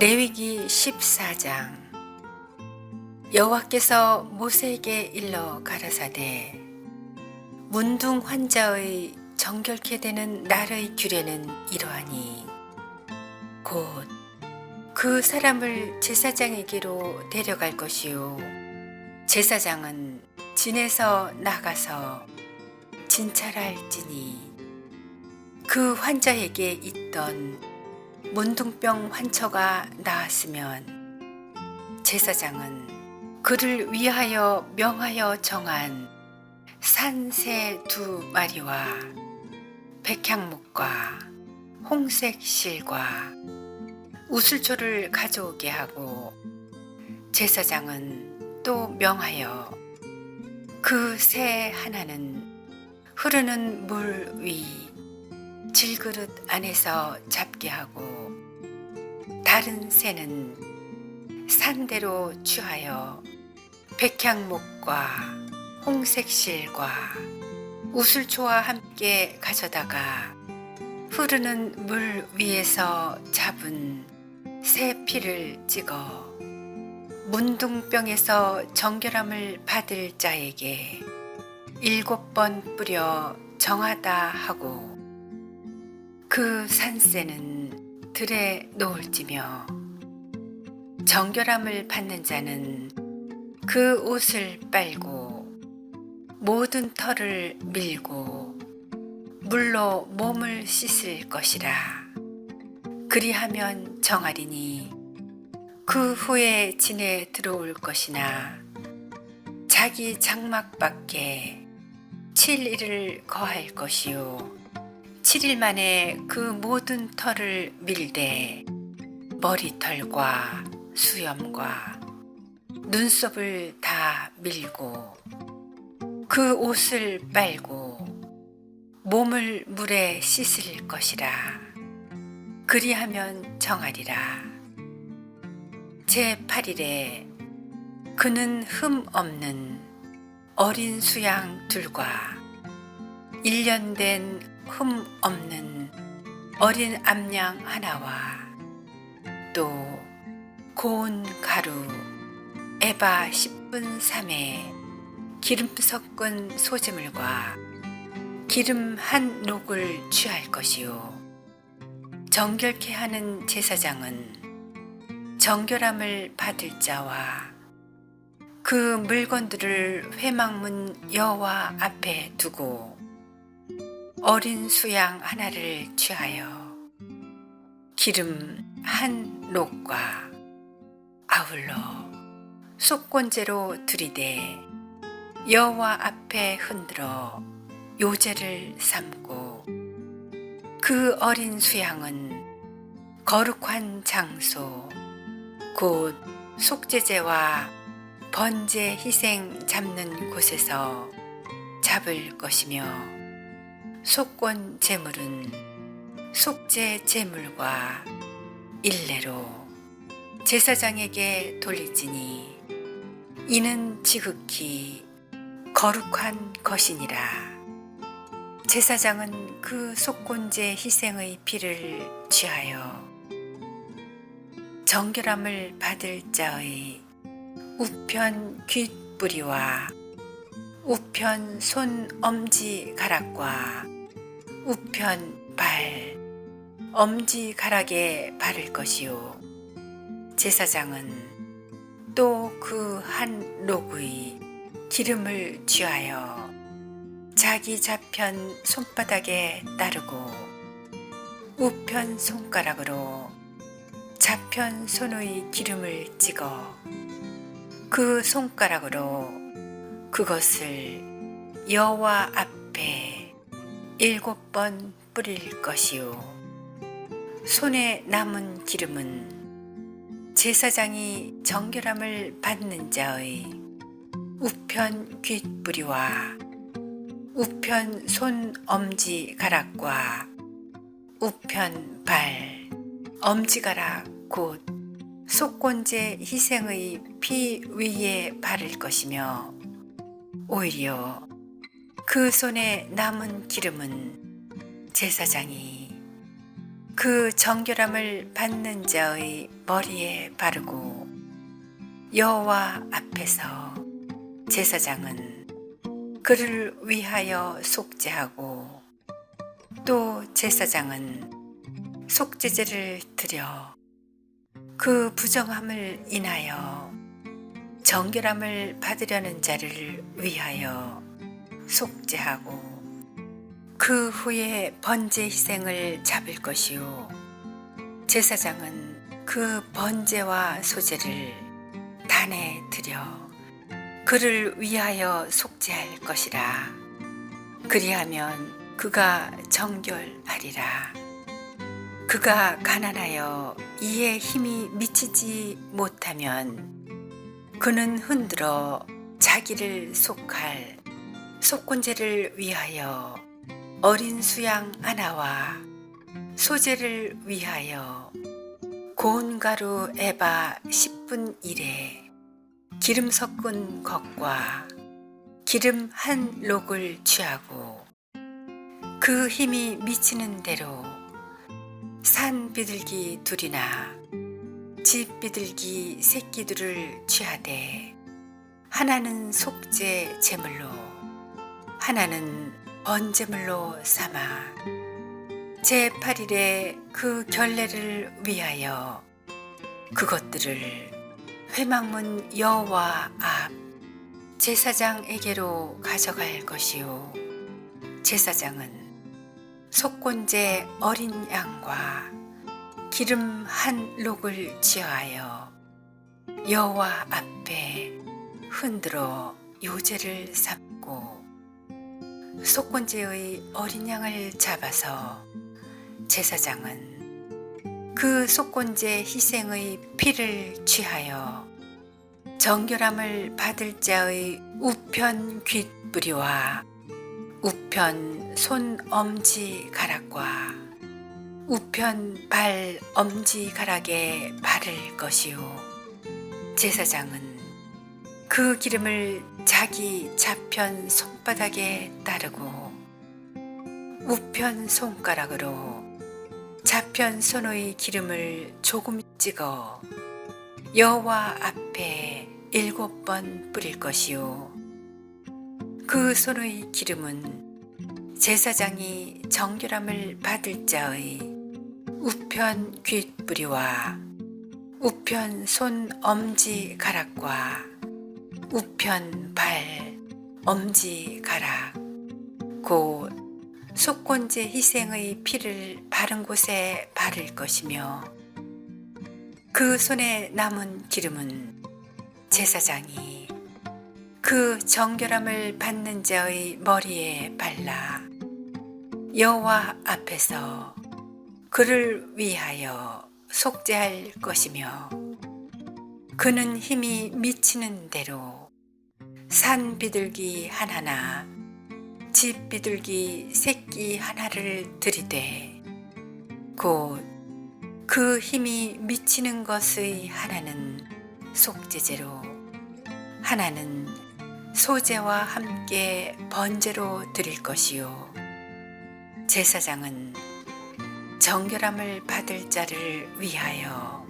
레위기 14장. 여호와께서 모세에게 일러 가라사대 문둥 환자의 정결케 되는 날의 규례는 이러하니 곧 그 사람을 제사장에게로 데려갈 것이요. 제사장은 진에서 나가서 진찰할지니 그 환자에게 있던 문둥병 환처가 나았으면 제사장은 그를 위하여 명하여 정한 산새 두 마리와 백향목과 홍색 실과 우슬초를 가져오게 하고 제사장은 또 명하여 그 새 하나는 흐르는 물 위 질그릇 안에서 잡게 하고 다른 새는 산대로 취하여 백향목과 홍색실과 우슬초와 함께 가져다가 흐르는 물 위에서 잡은 새 피를 찍어 문둥병에서 정결함을 받을 자에게 일곱 번 뿌려 정하다 하고 그 산새는 들에 놓을지며 정결함을 받는 자는 그 옷을 빨고 모든 털을 밀고 물로 몸을 씻을 것이라. 그리하면 정하리니 그 후에 진에 들어올 것이나 자기 장막 밖에 7일을 거할 것이요 7일 만에 그 모든 털을 밀되 머리털과 수염과 눈썹을 다 밀고 그 옷을 빨고 몸을 물에 씻을 것이라. 그리하면 정하리라. 제 8일에 그는 흠 없는 어린 수양 둘과 1년 된 흠 없는 어린 암양 하나와 또 고운 가루 에바 10분 3에 기름 섞은 소재물과 기름 한 녹을 취할 것이요. 정결케 하는 제사장은 정결함을 받을 자와 그 물건들을 회막문 여호와 앞에 두고 어린 수양 하나를 취하여 기름 한 녹과 아울러 속건제로 들이대 여호와 앞에 흔들어 요제를 삼고 그 어린 수양은 거룩한 장소 곧 속죄제와 번제 희생 잡는 곳에서 잡을 것이며 속권 제물은 속죄 제물과 일례로 제사장에게 돌리지니 이는 지극히 거룩한 것이니라. 제사장은 그 속곤제 희생의 피를 취하여 정결함을 받을 자의 우편 귓뿌리와 우편 손 엄지 가락과 우편 발 엄지 가락에 바를 것이요. 제사장은 또 그한 녹의 기름을 쥐하여 자기 좌편 손바닥에 따르고 우편 손가락으로 좌편 손의 기름을 찍어 그 손가락으로 그것을 여호와 앞에 일곱 번 뿌릴 것이요 손에 남은 기름은 제사장이 정결함을 받는 자의 우편 귓뿌리와 우편 손 엄지 가락과 우편 발 엄지 가락 곧 속건제 희생의 피 위에 바를 것이며 오히려 그 손에 남은 기름은 제사장이 그 정결함을 받는 자의 머리에 바르고 여호와 앞에서 제사장은 그를 위하여 속죄하고 또 제사장은 속죄제를 드려 그 부정함을 인하여 정결함을 받으려는 자를 위하여 속죄하고 그 후에 번제 희생을 잡을 것이요. 제사장은 그 번제와 소제를 단에 드려 그를 위하여 속죄할 것이라. 그리하면 그가 정결하리라. 그가 가난하여 이에 힘이 미치지 못하면 그는 흔들어 자기를 속할 속건제를 위하여 어린 수양 하나와 소제를 위하여 고운 가루 에바 10분 1에 기름 섞은 것과 기름 한 록을 취하고 그 힘이 미치는 대로 산 비둘기 둘이나 집 비둘기 새끼들을 취하되 하나는 속죄 제물로 하나는 번제물로 삼아 제8일에 그 결례를 위하여 그것들을 회막문 여호와 앞 제사장에게로 가져갈 것이요. 제사장은 속건제 어린 양과 기름 한 록을 취하여 여호와 앞에 흔들어 요제를 삼고 속건제의 어린 양을 잡아서 제사장은 그 속건제 희생의 피를 취하여 정결함을 받을 자의 우편 귓뿌리와 우편 손 엄지 가락과 우편 발 엄지 가락에 바를 것이요. 제사장은 그 기름을 자기 좌편 손바닥에 따르고 우편 손가락으로 좌편 손의 기름을 조금 찍어 여호와 앞에 일곱 번 뿌릴 것이요. 그 손의 기름은 제사장이 정결함을 받을 자의 우편 귓뿌리와 우편 손 엄지 가락과 우편 발 엄지 가락. 곧 속건제 희생의 피를 바른 곳에 바를 것이며 그 손에 남은 기름은 제사장이 그 정결함을 받는 자의 머리에 발라 여호와 앞에서 그를 위하여 속죄할 것이며 그는 힘이 미치는 대로 산 비둘기 하나나 집 비둘기 새끼 하나를 들이되 곧 그 힘이 미치는 것의 하나는 속죄제로 하나는 소제와 함께 번제로 드릴 것이요. 제사장은 정결함을 받을 자를 위하여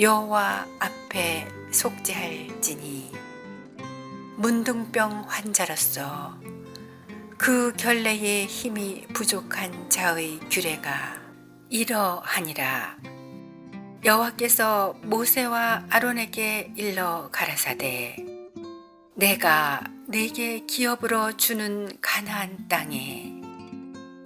여호와 앞에 속죄할지니 문둥병 환자로서 그 결례의 힘이 부족한 자의 규례가 이러하니라. 여호와께서 모세와 아론에게 일러 가라사대 내가 내게 기업으로 주는 가나안 땅에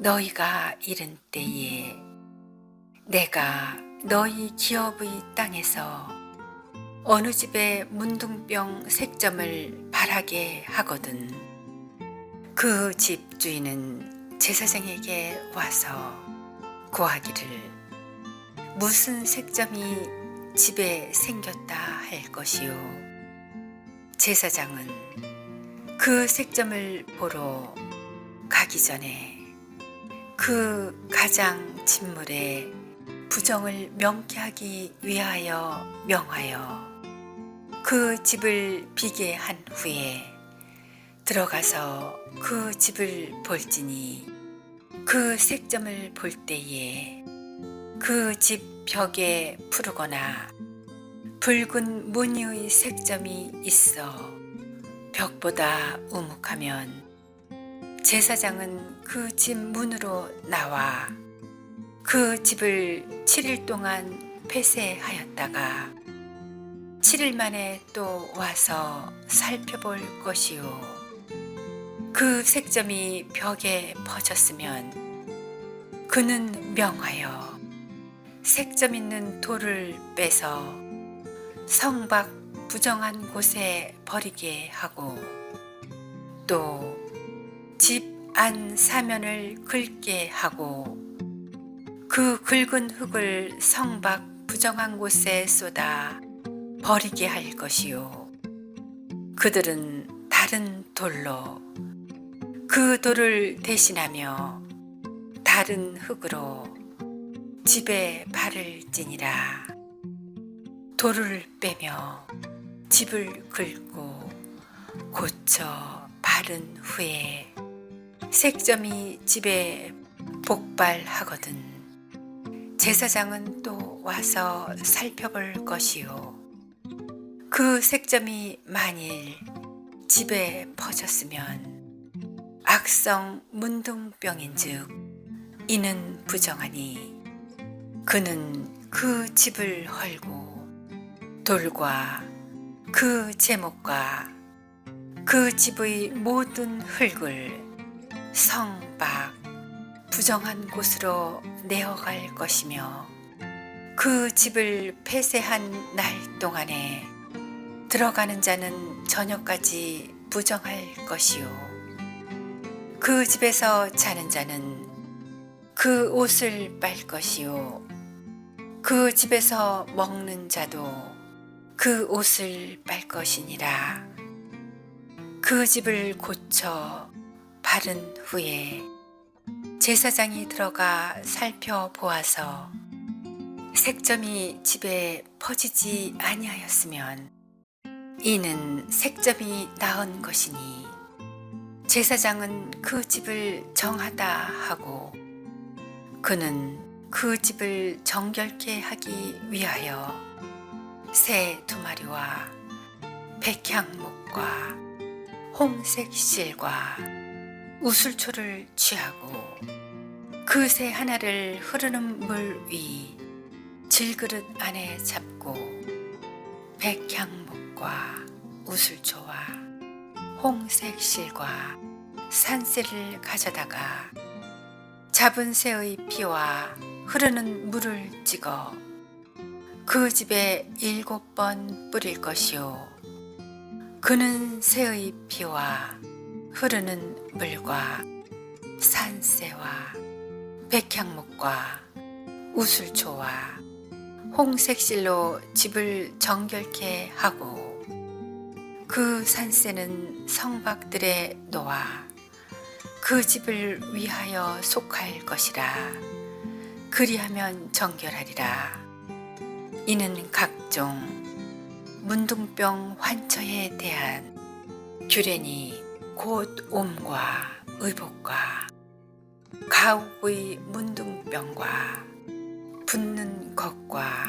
너희가 이른 때에 내가 너희 기업의 땅에서 어느 집에 문둥병 색점을 바라게 하거든. 그 집 주인은 제사장에게 와서 고하기를 무슨 색점이 집에 생겼다 할 것이요 제사장은 그 색점을 보러 가기 전에 그 가장 진물에 부정을 명쾌하기 위하여 명하여 그 집을 비게 한 후에 들어가서 그 집을 볼지니 그 색점을 볼 때에 그 집 벽에 푸르거나 붉은 무늬의 색점이 있어 벽보다 우묵하면 제사장은 그 집 문으로 나와 그 집을 7일 동안 폐쇄하였다가 7일 만에 또 와서 살펴볼 것이요. 그 색점이 벽에 퍼졌으면 그는 명하여 색점 있는 돌을 빼서 성밖 부정한 곳에 버리게 하고 또 집 안 사면을 긁게 하고 그 긁은 흙을 성 밖 부정한 곳에 쏟아 버리게 할 것이요. 그들은 다른 돌로 그 돌을 대신하며 다른 흙으로 집에 발을 찌니라. 돌을 빼며 집을 긁고 고쳐 바른 후에 색점이 집에 복발하거든 제사장은 또 와서 살펴볼 것이요. 그 색점이 만일 집에 퍼졌으면 악성 문둥병인즉 이는 부정하니 그는 그 집을 헐고 돌과 그 제목과 그 집의 모든 흙을 성박 부정한 곳으로 내어갈 것이며 그 집을 폐쇄한 날 동안에 들어가는 자는 저녁까지 부정할 것이요. 그 집에서 자는 자는 그 옷을 빨 것이요. 그 집에서 먹는 자도 그 옷을 빨 것이니라. 그 집을 고쳐 바른 후에 제사장이 들어가 살펴보아서 색점이 집에 퍼지지 아니하였으면 이는 색점이 나은 것이니 제사장은 그 집을 정하다 하고 그는 그 집을 정결케 하기 위하여 새 두 마리와 백향목과 홍색 실과 우슬초를 취하고 그새 하나를 흐르는 물 위 질그릇 안에 잡고 백향목과 우슬초와 홍색 실과 산새를 가져다가 잡은 새의 피와 흐르는 물을 찍어 그 집에 일곱 번 뿌릴 것이요. 그는 새의 피와 흐르는 물과 산새와 백향목과 우슬초와 홍색실로 집을 정결케 하고 그 산새는 성박들에 놓아 그 집을 위하여 속할 것이라. 그리하면 정결하리라. 이는 각종 문둥병 환처에 대한 규례니 곧 옴과 의복과 가옥의 문둥병과 붓는 것과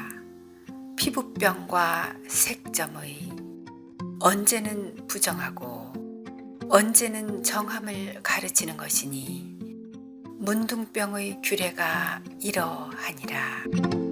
피부병과 색점의 언제는 부정하고 언제는 정함을 가르치는 것이니 문둥병의 규례가 이러하니라.